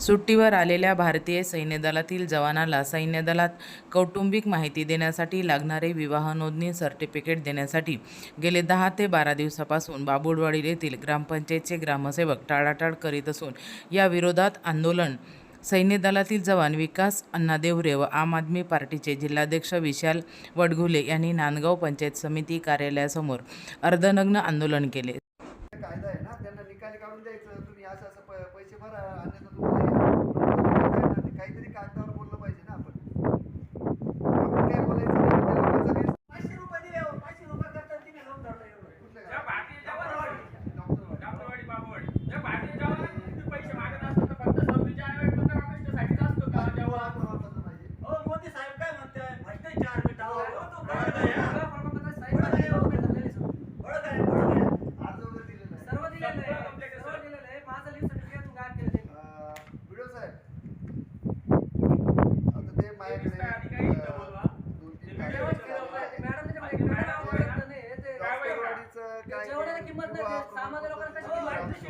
सुट्टीवर आलेल्या भारतीय सैन्यदलातील जवानाला सैन्यदलात कौटुंबिक माहिती देण्यासाठी लागणारे विवाह नोंदणी सर्टिफिकेट देण्यासाठी गेले दहा ते बारा दिवसापासून बाबुडवाडी येथील ग्रामपंचायतचे ग्रामसेवक टाळाटाळ करीत असून या विरोधात आंदोलन सैन्य दलातील जवान विकास अण्णा देवरे व आम आदमी पार्टीचे जिल्हाध्यक्ष विशाल वडघुले यांनी नांदगाव पंचायत समिती कार्यालयासमोर अर्धनग्न आंदोलन केले. करून द्यायचं तुम्ही असं असं पैसे भरा अन्यथा तुम्हाला माझ्याकडे किंमत नाही सामान्य लोकांना